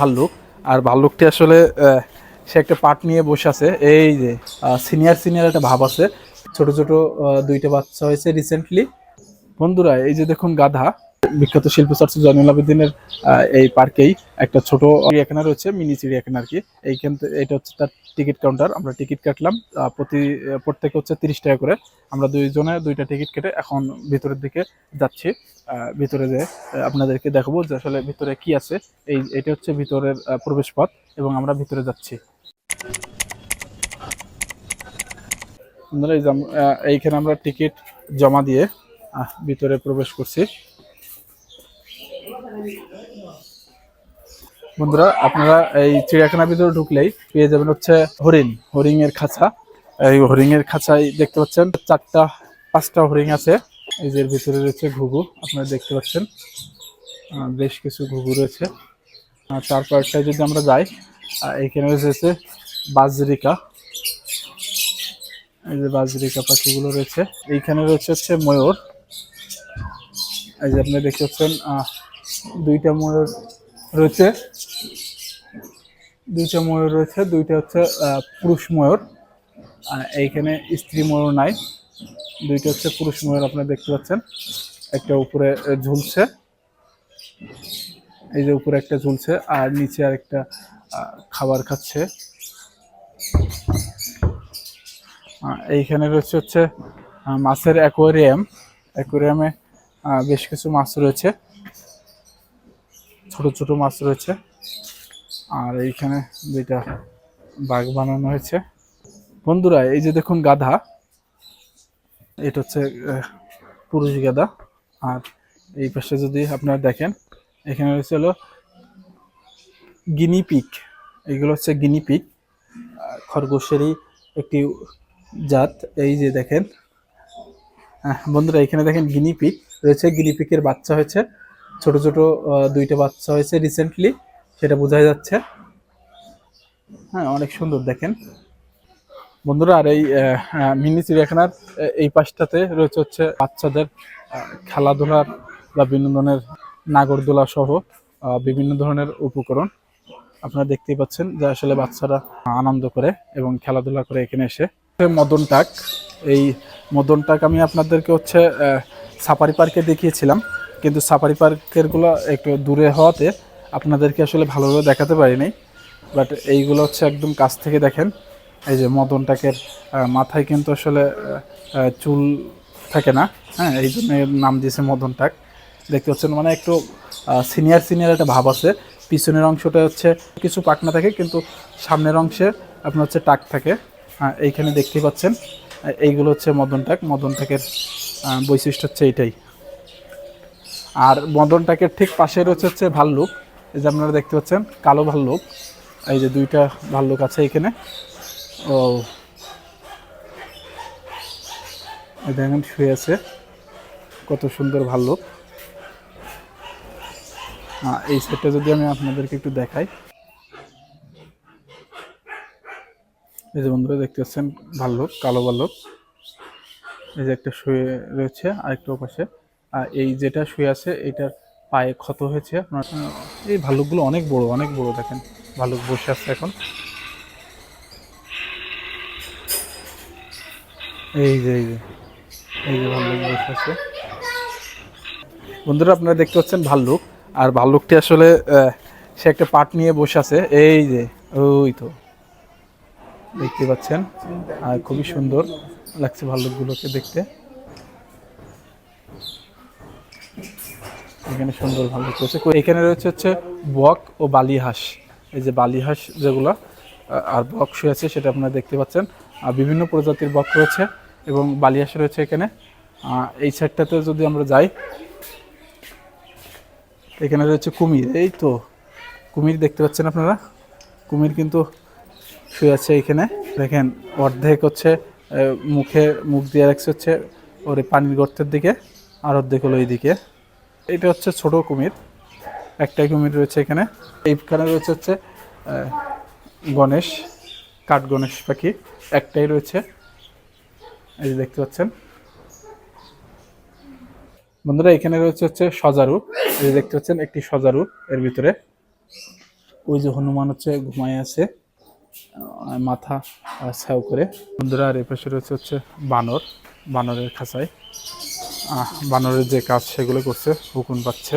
ভাল্লুক। আর ভাল্লুকটি আসলে সে একটা পাট নিয়ে বসে আছে। এই যে সিনিয়র সিনিয়র একটা ভাব আছে। ছোট ছোট দুইটা বাচ্চা হয়েছে রিসেন্টলি বন্ধুরা, এই যে দেখুন গাধা। বিখ্যাত শিল্পী চর্চা জয়নুল আবেদিনের এই পার্কেই একটা ছোট চিড়িয়াখানা রয়েছে, মিনি চিড়িয়াখানা আর কি। এইখান এটা হচ্ছে তার টিকিট কাউন্টার। আমরা টিকিট কাটলাম প্রতি প্রত্যেকে হচ্ছে তিরিশ টাকা করে। আমরা দুইজনে দুইটা টিকিট কেটে এখন ভিতরের দিকে যাচ্ছি। ভিতরে যে আপনাদেরকে দেখাবো যে আসলে ভিতরে কি আছে। এই, এটা হচ্ছে ভিতরের প্রবেশ পথ এবং আমরা ভিতরে যাচ্ছি। এইখানে আমরা টিকিট জমা দিয়ে ভিতরে প্রবেশ করছি। বন্ধুরা আপনারা এই চিড়িয়াখানার ভিতরে ঢুকলেই পেয়ে যাবেন হচ্ছে হরিণ হরিণ এর খাঁচা। এই হরিণ এর খাঁচায় দেখতে পাচ্ছেন চারটা পাঁচটা হরিণ আছে। এই যে ভিতরে রয়েছে ঘুঘু আপনারা দেখতে পাচ্ছেন। বেশ কিছু ঘুঘু রয়েছে। আর তারপরটায় যদি আমরা যাই আহ, এইখানে রয়েছে বাজরিকা। এই যে বাজরিকা পাখিগুলো রয়েছে। এইখানে রয়েছে হচ্ছে ময়ূর। এই যে আপনি দেখতে পাচ্ছেন দুইটা ময়ূর রয়েছে। দুইটা ময়ূর রয়েছে, দুইটা হচ্ছে পুরুষ ময়ূর এইখানে স্ত্রী ময়ূর নাই। দুইটা হচ্ছে পুরুষ ময়ূর আপনারা দেখতে পাচ্ছেন। একটা উপরে ঝুলছে। এই যে উপরে একটা ঝুলছে, আর নিচে আর একটা খাবার খাচ্ছে। এইখানে রয়েছে হচ্ছে মাছের অ্যাকোয়ারিয়াম। অ্যাকোয়ারিয়ামে বেশ কিছু মাছ রয়েছে। ছোট ছোট মাছ রয়েছে। আর এইখানে দুইটা বাঘ বানানো হয়েছে। বন্ধুরা এই যে দেখুন গাধা এটা হচ্ছে পুরুষ গাধা। আর এই পাশে যদি আপনারা দেখেন এখানে রয়েছে হলো গিনি পিক। এগুলো হচ্ছে গিনি পিক। খরগোশেরই একটি জাত। এই যে দেখেন আহ, বন্ধুরা এখানে দেখেন গিনি পিক। রয়েছে গিনি পিকের বাচ্চা হয়েছে। ছোট ছোট দুইটা বাচ্চা হয়েছে রিসেন্টলি সেটা বোঝা যাচ্ছে। হ্যাঁ অনেক সুন্দর দেখেন। বন্ধুরা আর এই আহ, মিনি চিড়িয়াখানার এই পাশটাতে রয়েছে হচ্ছে বাচ্চাদের খেলাধুলার বা বিনোদনের নাগরদোলা সহ বিভিন্ন ধরনের উপকরণ। আপনারা দেখতেই পাচ্ছেন যে আসলে বাচ্চারা আনন্দ করে এবং খেলাধুলা করে এখানে এসে। মদন টাক এই মদন টাক আমি আপনাদেরকে হচ্ছে সাফারি পার্কে দেখিয়েছিলাম। কিন্তু সাফারি পার্কেরগুলো একটু দূরে হওয়াতে আপনাদেরকে আসলে ভালোভাবে দেখাতে পারিনি বাট এইগুলো হচ্ছে একদম কাছ থেকে দেখেন। এই যে মদন টাকের মাথায় কিন্তু আসলে চুল থাকে না। হ্যাঁ এই জন্য নাম দিয়েছে মদন টাক দেখতে পাচ্ছেন মানে একটু সিনিয়র সিনিয়র একটা ভাব আছে। পিছনের অংশটা হচ্ছে কিছু পাকনা থাকে, কিন্তু সামনের অংশে আপনার হচ্ছে টাক থাকে। হ্যাঁ এইখানে দেখতে পাচ্ছেন এইগুলো হচ্ছে মদন টাক মদন টাকের বৈশিষ্ট্য হচ্ছে এইটাই। আর মদন টাকের ঠিক পাশে রয়েছে হচ্ছে ভাল্লুক। এই যে আপনারা দেখতে পাচ্ছেন, কালো ভাল্লুক। এই যে দুইটা ভাল্লুক আছে এখানে। ও। দেখেন, শুয়ে আছে। কত সুন্দর ভাল্লুক। এই সেটটা যদি আমি আপনাদেরকে একটু দেখাই। এই যে বন্ধুরা দেখতে পাচ্ছেন, ভাল্লুক, কালো ভাল্লুক। এই যে একটা শুয়ে রয়েছে, আরেকটা পাশে এই যেটা শুয়ে আছে, এটার পায়ে ক্ষত হয়েছে। আপনার এই ভাল্লুকগুলো অনেক বড় অনেক বড় দেখেন। ভাল্লুক বসে আছে এখন। এই যে এই যে এই যে ভাল্লুক বসে আছে। বন্ধুরা, আপনারা দেখতে পাচ্ছেন ভাল্লুক। আর ভাল্লুকটি আসলে সে একটা পাট নিয়ে বসে আছে। এই যে, ওই তো। দেখতে পাচ্ছেন? আর খুবই সুন্দর লাগছে ভাল্লুকগুলোকে দেখতে। এখানে সুন্দর ভালো রয়েছে কো- এখানে রয়েছে হচ্ছে বক ও বালি হাঁস এই যে বালি হাঁস যেগুলো আর বক শুয়ে আছে সেটা আপনারা দেখতে পাচ্ছেন। আর বিভিন্ন প্রজাতির বক রয়েছে এবং বালি হাঁস রয়েছে এখানে। এই সাইডটাতে যদি আমরা যাই, এখানে রয়েছে কুমির। এই তো, কুমির দেখতে পাচ্ছেন আপনারা? কুমির কিন্তু শুয়ে আছে এখানে। দেখেন, অর্ধেক হচ্ছে মুখে মুখ দিয়ে রাখছে হচ্ছে, ওর পানির গর্তের দিকে, আর অর্ধেক হলো এইদিকে। এটা হচ্ছে ছোট কুমির। একটাই কুমির রয়েছে এখানে। এইখানে রয়েছে হচ্ছে গণেশ কাঠ গণেশ পাখি। একটাই রয়েছে। এই দেখতে পাচ্ছেন। বন্ধুরা, এখানে রয়েছে হচ্ছে সজারু। এই দেখতে পাচ্ছেন, একটি সজারু এর ভিতরে। ওই যে হনুমান হচ্ছে ঘুমায় আছে মাথা ছাউ করে। বন্ধুরা, আর এপাশে রয়েছে হচ্ছে বানর, বানরের খাঁচায়। বানরের যে কাজ সেগুলো করছে হুকুন পাচ্ছে।